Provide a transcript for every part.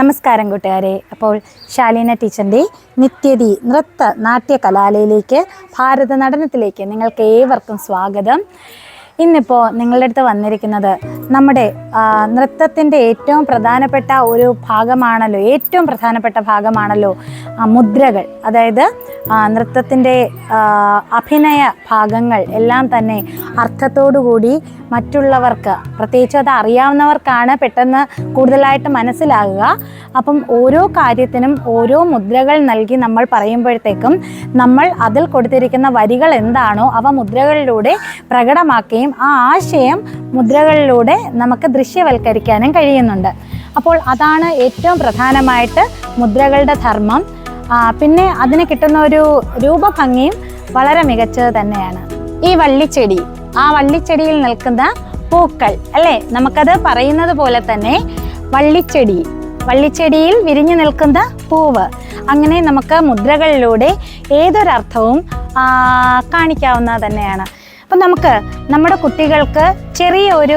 നമസ്കാരം കൂട്ടുകാരെ. അപ്പോൾ ശാലീന ടീച്ചറിന്റെ നിത്യതി നൃത്ത നാട്യ കലാലയിലേക്ക് ഭാരത നടനത്തിലേക്ക് നിങ്ങൾക്ക് ഏവർക്കും സ്വാഗതം. ഇന്നിപ്പോൾ നിങ്ങളുടെ അടുത്ത് വന്നിരിക്കുന്നത് നമ്മുടെ നൃത്തത്തിന്റെ ഏറ്റവും പ്രധാനപ്പെട്ട ഒരു ഭാഗമാണല്ലോ ഏറ്റവും പ്രധാനപ്പെട്ട ഭാഗമാണല്ലോ മുദ്രകൾ. അതായത് നൃത്തത്തിന്റെ അഭിനയ ഭാഗങ്ങൾ എല്ലാം തന്നെ അർത്ഥത്തോടുകൂടി മറ്റുള്ളവർക്ക് പ്രത്യേകിച്ച് അത് അറിയാവുന്നവർക്കാണ് പെട്ടെന്ന് കൂടുതലായിട്ട് മനസ്സിലാകുക. അപ്പം ഓരോ കാര്യത്തിനും ഓരോ മുദ്രകൾ നൽകി നമ്മൾ പറയുമ്പോഴത്തേക്കും നമ്മൾ അതിൽ കൊടുത്തിരിക്കുന്ന വരികൾ എന്താണോ അവ മുദ്രകളിലൂടെ പ്രകടമാക്കുകയും ആ ആശയം മുദ്രകളിലൂടെ നമുക്ക് ദൃശ്യവൽക്കരിക്കാനും കഴിയുന്നുണ്ട്. അപ്പോൾ അതാണ് ഏറ്റവും പ്രധാനമായിട്ട് മുദ്രകളുടെ ധർമ്മം. പിന്നെ അതിന് കിട്ടുന്ന ഒരു രൂപഭംഗിയും വളരെ മികച്ചത് തന്നെയാണ്. ഈ വള്ളിച്ചെടി ആ വള്ളിച്ചെടിയിൽ നിൽക്കുന്ന പൂക്കൾ അല്ലേ? നമുക്കത് പറയുന്നത് പോലെ തന്നെ വള്ളിച്ചെടി വള്ളിച്ചെടിയിൽ വിരിഞ്ഞു നിൽക്കുന്ന പൂവ്. അങ്ങനെ നമുക്ക് മുദ്രകളിലൂടെ ഏതൊരർത്ഥവും കാണിക്കാവുന്ന തന്നെയാണ്. അപ്പം നമുക്ക് നമ്മുടെ കുട്ടികൾക്ക് ചെറിയ ഒരു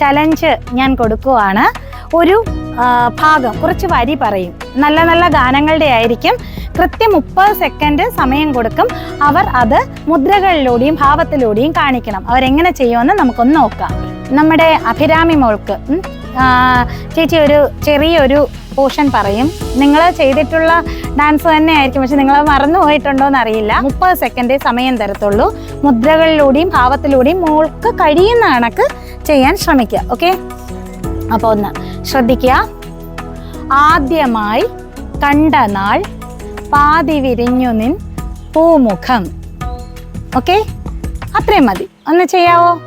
ചലഞ്ച് ഞാൻ കൊടുക്കുവാണ്. ഒരു ഭാഗം കുറച്ച് വരി പറയും. നല്ല നല്ല ഗാനങ്ങളുടെ ആയിരിക്കും. കൃത്യം മുപ്പത് സെക്കൻഡ് സമയം കൊടുക്കും. അവർ അത് മുദ്രകളിലൂടെയും ഭാവത്തിലൂടെയും കാണിക്കണം. അവരെങ്ങനെ ചെയ്യുമെന്ന് നമുക്കൊന്ന് നോക്കാം. നമ്മുടെ അഭിരാമി മോൾക്ക് ചേച്ചി ഒരു ചെറിയൊരു പോർഷൻ പറയും. നിങ്ങൾ ചെയ്തിട്ടുള്ള ഡാൻസ് തന്നെ ആയിരിക്കും പക്ഷെ നിങ്ങൾ മറന്നു പോയിട്ടുണ്ടോ എന്ന് അറിയില്ല മുപ്പത് സെക്കൻഡ് സമയം തരത്തുള്ളൂ. മുദ്രകളിലൂടെയും ഭാവത്തിലൂടെയും മോൾക്ക് കഴിയുന്ന കണക്ക് ചെയ്യാൻ ശ്രമിക്കുക. ഓക്കെ? അപ്പോൾ ഒന്ന് ശ്രദ്ധിക്കുക. ആദ്യമായി കണ്ട നാൾ പാതി വിരിഞ്ഞു നിൻ പൂമുഖം. ഓക്കെ? അത്രയും മതി. ഒന്ന് ചെയ്യാവോ?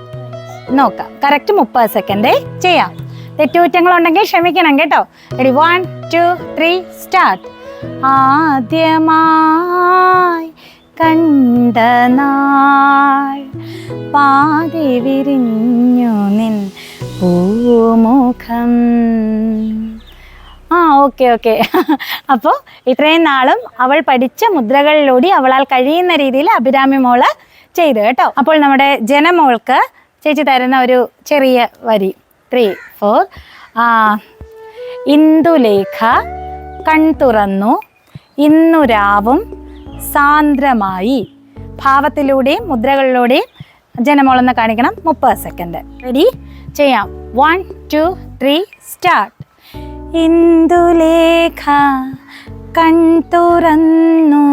നോക്കാം. കറക്റ്റ് മുപ്പത് സെക്കൻഡേ ചെയ്യാം. തെറ്റുകുറ്റങ്ങളുണ്ടെങ്കിൽ ക്ഷമിക്കണം കേട്ടോ. Ready one two three start ആദ്യമായി കണ്ട നാൾ പാതി വിരിഞ്ഞു നിൻ പൂമുഖം. ആ ഓക്കെ ഓക്കെ അപ്പോൾ ഇത്രയും നാളും അവൾ പഠിച്ച മുദ്രകളിലൂടെ അവളാൽ കഴിയുന്ന രീതിയിൽ അഭിരാമി മോൾ ചെയ്തു കേട്ടോ. അപ്പോൾ നമ്മുടെ ജനമോൾക്ക് ചേച്ചി തരുന്ന ഒരു ചെറിയ വരി. ത്രീ ഫോർ ഇന്ദുലേഖ കൺ തുറന്നു. ഇന്നു രാവും സാന്ദ്രമായി. ഭാവത്തിലൂടെയും മുദ്രകളിലൂടെയും ജനമോളെന്ന് കാണിക്കണം. മുപ്പത് സെക്കൻഡ് റെഡി ചെയ്യാം. One two three start Indulekha കൺ തുറന്നു.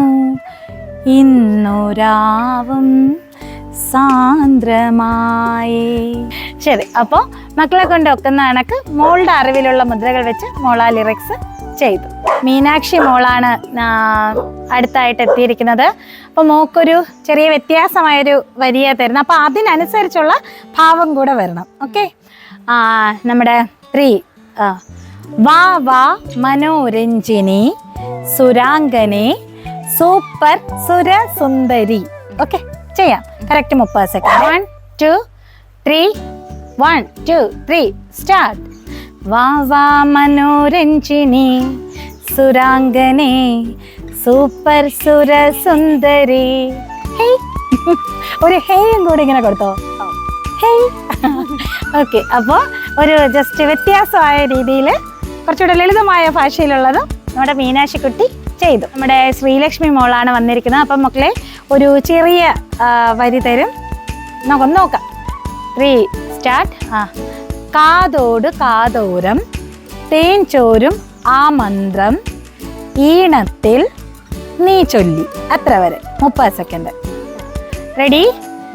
ഇന്നു രാവും സാന്ദ്രമായി. ശരി അപ്പോൾ മക്കളെ കൊണ്ട് ഒക്കുന്ന കണക്ക് മോളുടെ അറിവിലുള്ള മുദ്രകൾ വെച്ച് മോളാ ലിറിക്സ് ചെയ്തു. മീനാക്ഷി മോളാണ് അടുത്തായിട്ട് എത്തിയിരിക്കുന്നത്. അപ്പോൾ മോക്കൊരു ചെറിയ വ്യത്യാസമായൊരു വരിയെ തരുന്നത് അപ്പോൾ അതിനനുസരിച്ചുള്ള ഭാവം കൂടെ വരണം. ഓക്കെ? നമ്മുടെ ത്രീ വാ വാ മനോരഞ്ജിനി സുരാംഗനെ സൂപ്പർ സുരസുന്ദരി. ഓക്കെ ചെയ്യാം. കറക്റ്റ് മുപ്പത് second one two three one two three start വാ വാ മനോരഞ്ജിനി സുരാംഗനെ സൂപ്പർ സുരസുന്ദരി. ഹേയ് ഒരു ഹേയും കൂടി ഇങ്ങനെ കൊടുത്തോ? ഹേയ് ഓക്കെ അപ്പോൾ ഒരു ജസ്റ്റ് വ്യത്യാസമായ രീതിയിൽ കുറച്ചുകൂടെ ലളിതമായ ഭാഷയിലുള്ളതും നമ്മുടെ മീനാക്ഷിക്കുട്ടി ചെയ്തു. നമ്മുടെ ശ്രീലക്ഷ്മി മോളാണ് വന്നിരിക്കുന്നത്. അപ്പം മക്കളെ ഒരു ചെറിയ വരി തരും. നോക്കാം നോക്കാം. ത്രീ സ്റ്റാർട്ട് ആ കാതോട് കാതോരം തേൻ ചോരും ആ മന്ത്രം ഈണത്തിൽ നീ ചൊല്ലി. അത്ര വരെ. മുപ്പത് second ready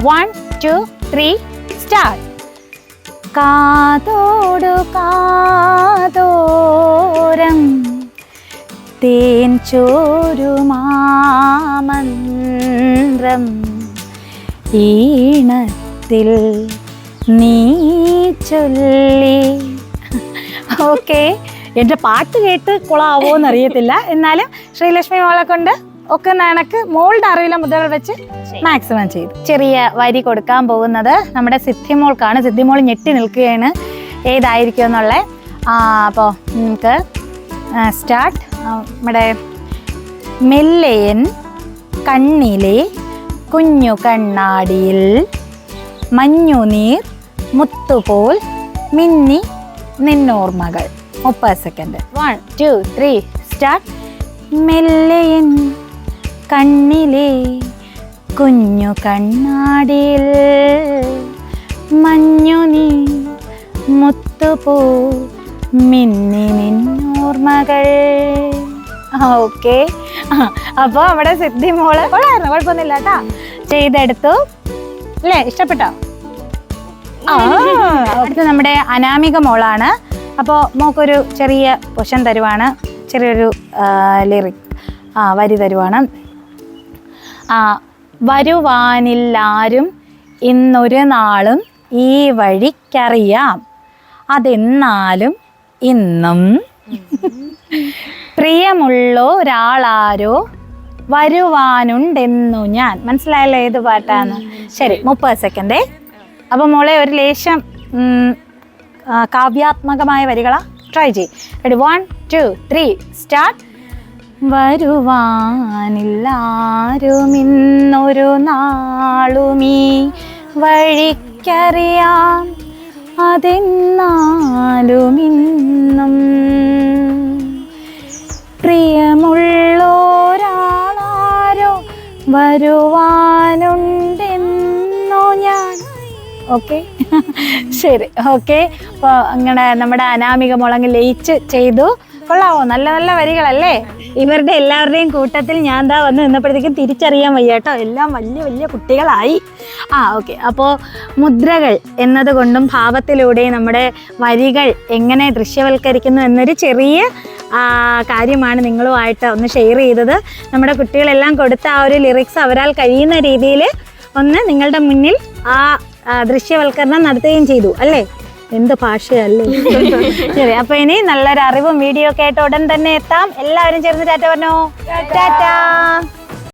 one two three start കാതോടു തേൻ ചോരുമാമന്ത്രം ഈണത്തിൽ നീ ചൊല്ലി. ഓക്കെ എന്റെ പാട്ട് കേട്ട് കുളാവോ എന്നറിയത്തില്ല എന്നാലും ശ്രീലക്ഷ്മി മോളെ കൊണ്ട് ഒക്കെ നനക്ക് മോളുടെ അറിവിലെ മുതൽ വെച്ച് മാക്സിമം ചെയ്തു. ചെറിയ വരി കൊടുക്കാൻ പോകുന്നത് നമ്മുടെ സിദ്ധിമോൾക്കാണ് സിദ്ധിമോൾ ഞെട്ടി നിൽക്കുകയാണ്. ഏതായിരിക്കും എന്നുള്ളത് അപ്പോൾ നമുക്ക് സ്റ്റാർട്ട് നമ്മുടെ മെല്ലയൻ കണ്ണിലെ കുഞ്ഞു കണ്ണാടിയിൽ മഞ്ഞുനീർ മുത്തുപോൽ മിന്നി നിന്നോർമ്മകൾ. മുപ്പത് second one two three start മെല്ലയൻ കണ്ണിലെ കുഞ്ഞു കണ്ണാടിയിൽ മഞ്ഞുനീർ മുത്തുപോൽ മിന്നി മിന്നി മിന്നോർമകൾ ഓക്കെ. അപ്പോൾ അവിടെ സിദ്ധി മോൾ കൊള്ളായിരുന്നു കുഴപ്പമൊന്നുമില്ല കേട്ടാ. ചെയ്തെടുത്തു. അല്ലേ? ഇഷ്ടപ്പെട്ടോ? അടുത്ത നമ്മുടെ അനാമിക മോളാണ്. അപ്പോൾ മോക്കൊരു ചെറിയ പൊഷൻ തരുവാണ്. ചെറിയൊരു ലിറിക് ആ വരി തരുവാണ്. ആ വരുവാനില്ലാരും ഇന്നൊരു നാളും ഈ വഴിക്കറിയാം. അതെന്നാലും ഇന്നും പ്രിയമുള്ള ഒരാളാരോ വരുവാനുണ്ടെന്നു ഞാൻ. മനസ്സിലായല്ലോ ഏത് പാട്ടാന്ന്? ശരി മുപ്പത് സെക്കൻഡേ. അപ്പോൾ മോളെ ഒരു ലേശം കാവ്യാത്മകമായ വരികളാ. ട്രൈ ചെയ് ready one two three start വരുവാനില്ലാരുമിന്നൊരു നാളുമീ. വഴിക്കറിയാം. അതെന്നാലുമിന്നും വരുവാനുണ്ടെന്നോ ഞാൻ. ഓക്കെ. ശരി ഓക്കെ. അപ്പോൾ അങ്ങനെ നമ്മുടെ അനാമിക മുളങ്ങ് ലയിച്ച് ചെയ്തു. കൊള്ളാവോ? നല്ല നല്ല വരികളല്ലേ? ഇവരുടെ എല്ലാവരുടെയും കൂട്ടത്തിൽ ഞാൻ ദാ വന്ന് നിന്നപ്പോഴത്തേക്കും തിരിച്ചറിയാൻ വയ്യ കേട്ടോ. എല്ലാം വലിയ വലിയ കുട്ടികളായി. ആ ഓക്കെ. അപ്പോൾ മുദ്രകൾ എന്നതുകൊണ്ടും ഭാവത്തിലൂടെ നമ്മുടെ വരികൾ എങ്ങനെ ദൃശ്യവൽക്കരിക്കുന്നു എന്നൊരു ചെറിയ കാര്യമാണ് നിങ്ങളുമായിട്ട് ഒന്ന് ഷെയർ ചെയ്തത്. നമ്മുടെ കുട്ടികളെല്ലാം കൊടുത്ത ആ ഒരു ലിറിക്സ് അവരാൽ കഴിയുന്ന രീതിയിൽ ഒന്ന് നിങ്ങളുടെ മുന്നിൽ ആ ദൃശ്യവൽക്കരണം നടത്തുകയും ചെയ്തു അല്ലേ? എന്ത് ഭാഷയല്ലേ? ശരി അപ്പൊ ഇനി നല്ലൊരു അറിവും വീഡിയോ ഒക്കെ ആയിട്ട് ഉടൻ തന്നെ എത്താം. എല്ലാവരും ചേർന്ന് ടാറ്റ പറഞ്ഞോ? ടാറ്റ.